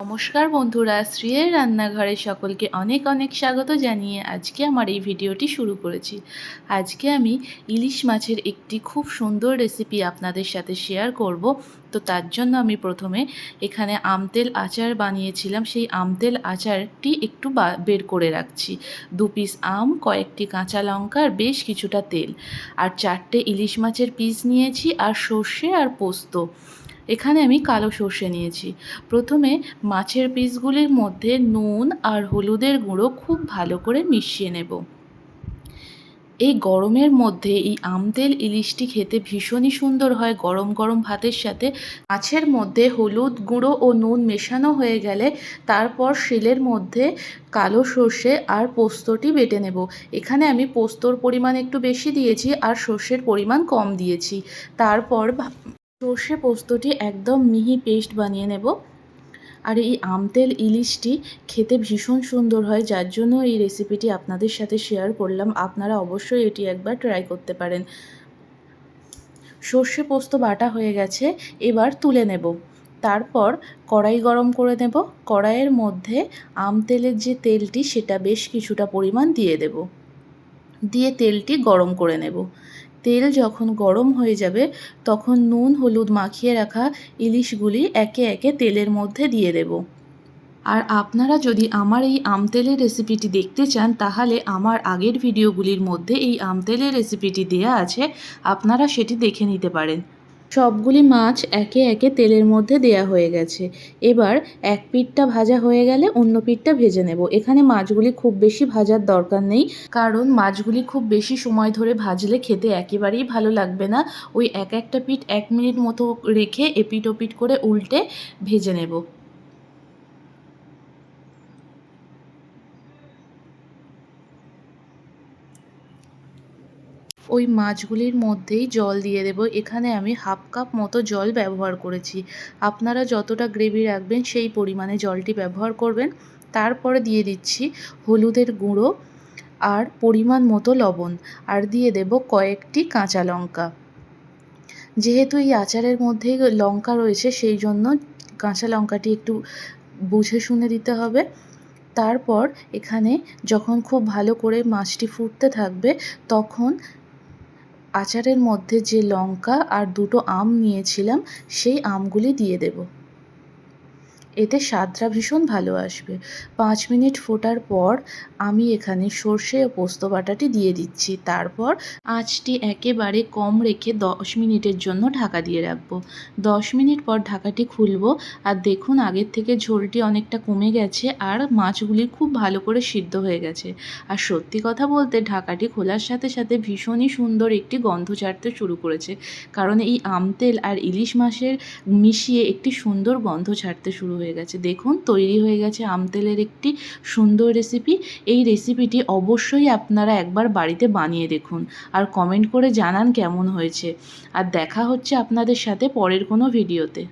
নমস্কার বন্ধুরা, শ্রীয়ের রান্নাঘরে সকলকে অনেক অনেক স্বাগত জানিয়ে আজকে আমার এই ভিডিওটি শুরু করেছি। আজকে আমি ইলিশ মাছের একটি খুব সুন্দর রেসিপি আপনাদের সাথে শেয়ার করব। তো তার জন্য আমি প্রথমে এখানে আমতেল আচার বানিয়েছিলাম। সেই আমতেল আচারটি একটু বের করে রাখছি। দু পিস আম, কয়েকটি কাঁচা লঙ্কা আর বেশ কিছুটা তেল। আর চারটে ইলিশ মাছের পিস নিয়েছি, আর সর্ষে আর পোস্ত। এখানে আমি কালো সর্ষে নিয়েছি। প্রথমে মাছের পিসগুলির মধ্যে নুন আর হলুদের গুঁড়ো খুব ভালো করে মিশিয়ে নেব। এই গরমের মধ্যে এই আমতেল ইলিশটি খেতে ভীষণই সুন্দর হয়। গরম গরম ভাতের সাথে মাছের মধ্যে হলুদ গুঁড়ো ও নুন মেশানো হয়ে গেলে তারপর শিলের মধ্যে কালো সর্ষে আর পোস্তটি বেটে নেব। এখানে আমি পোস্তর পরিমাণ একটু বেশি দিয়েছি আর সর্ষের পরিমাণ কম দিয়েছি। তারপর সর্ষে পোস্তটি একদম মিহি পেস্ট বানিয়ে নেব। আর এই আমতেল ইলিশটি খেতে ভীষণ সুন্দর হয়, যার জন্য এই রেসিপিটি আপনাদের সাথে শেয়ার করলাম। আপনারা অবশ্যই এটি একবার ট্রাই করতে পারেন। সর্ষে পোস্ত বাটা হয়ে গেছে, এবার তুলে নেব। তারপর কড়াই গরম করে নেব। কড়াইয়ের মধ্যে আম তেলের যে তেলটি, সেটা বেশ কিছুটা পরিমাণ দিয়ে দেব। দিয়ে তেলটি গরম করে নেব। তেল যখন গরম হয়ে যাবে, তখন নুন, হলুদ মাখিয়ে রাখা ইলিশগুলি একে একে তেলের মধ্যে দিয়ে দেব। আর আপনারা যদি আমার এই আমতেলের রেসিপিটি দেখতে চান, তাহলে আমার আগের ভিডিওগুলির মধ্যে এই আমতেলের রেসিপিটি দেয়া আছে, আপনারা সেটি দেখে নিতে পারেন। সবগুলি মাছ একে একে তেলের মধ্যে দেয়া হয়ে গেছে। এবার এক পিঠটা ভাজা হয়ে গেলে অন্য পিঠটা ভেজে নেব। এখানে মাছগুলি খুব বেশি ভাজার দরকার নেই, কারণ মাছগুলি খুব বেশি সময় ধরে ভাজলে খেতে একেবারেই ভালো লাগবে না। ওই এক একটা পিঠ এক মিনিট মতো রেখে এপিট ওপিট করে উল্টে ভেজে নেব। ওই মাছগুলির মধ্যেই জল দিয়ে দেব। এখানে আমি হাফ কাপ মতো জল ব্যবহার করেছি। আপনারা যতটা গ্রেভি রাখবেন, সেই পরিমাণে জলটি ব্যবহার করবেন। তারপরে দিয়ে দিচ্ছি হলুদের গুঁড়ো আর পরিমাণ মতো লবণ আর দিয়ে দেব কয়েকটি কাঁচা লঙ্কা। যেহেতু এই আচারের মধ্যেই লঙ্কা রয়েছে, সেই জন্য কাঁচা লঙ্কাটি একটু বুঝে শুনে দিতে হবে। তারপর এখানে যখন খুব ভালো করে মাছটি ফুটতে থাকবে, তখন আচারের মধ্যে যে লঙ্কা আর দুটো আম নিয়েছিলাম সেই আমগুলি দিয়ে দেব। এতে স্বাদটা ভীষণ ভালো আসবে। পাঁচ মিনিট ফোটার পর আমি এখানে সর্ষে ও পোস্ত বাটাটি দিয়ে দিচ্ছি। তারপর আঁচটি একেবারে কম রেখে দশ মিনিটের জন্য ঢাকা দিয়ে রাখব। দশ মিনিট পর ঢাকাটি খুলবো। আর দেখুন, আগের থেকে ঝোলটি অনেকটা কমে গেছে আর মাছগুলি খুব ভালো করে সিদ্ধ হয়ে গেছে। আর সত্যি কথা বলতে, ঢাকাটি খোলার সাথে সাথে ভীষণই সুন্দর একটি গন্ধ ছাড়তে শুরু করেছে। কারণ এই আমতেল আর ইলিশ মাছের মিশিয়ে একটি সুন্দর গন্ধ ছাড়তে শুরু হয়ে গেছে। দেখুন, তৈরি হয়ে গেছে আম তেলের একটি সুন্দর রেসিপি এই রেসিপিটি অবশ্যই আপনারা একবার বাড়িতে বানিয়ে দেখুন আর কমেন্ট করে জানান কেমন হয়েছে। আর দেখা হচ্ছে আপনাদের সাথে পরের কোনো ভিডিওতে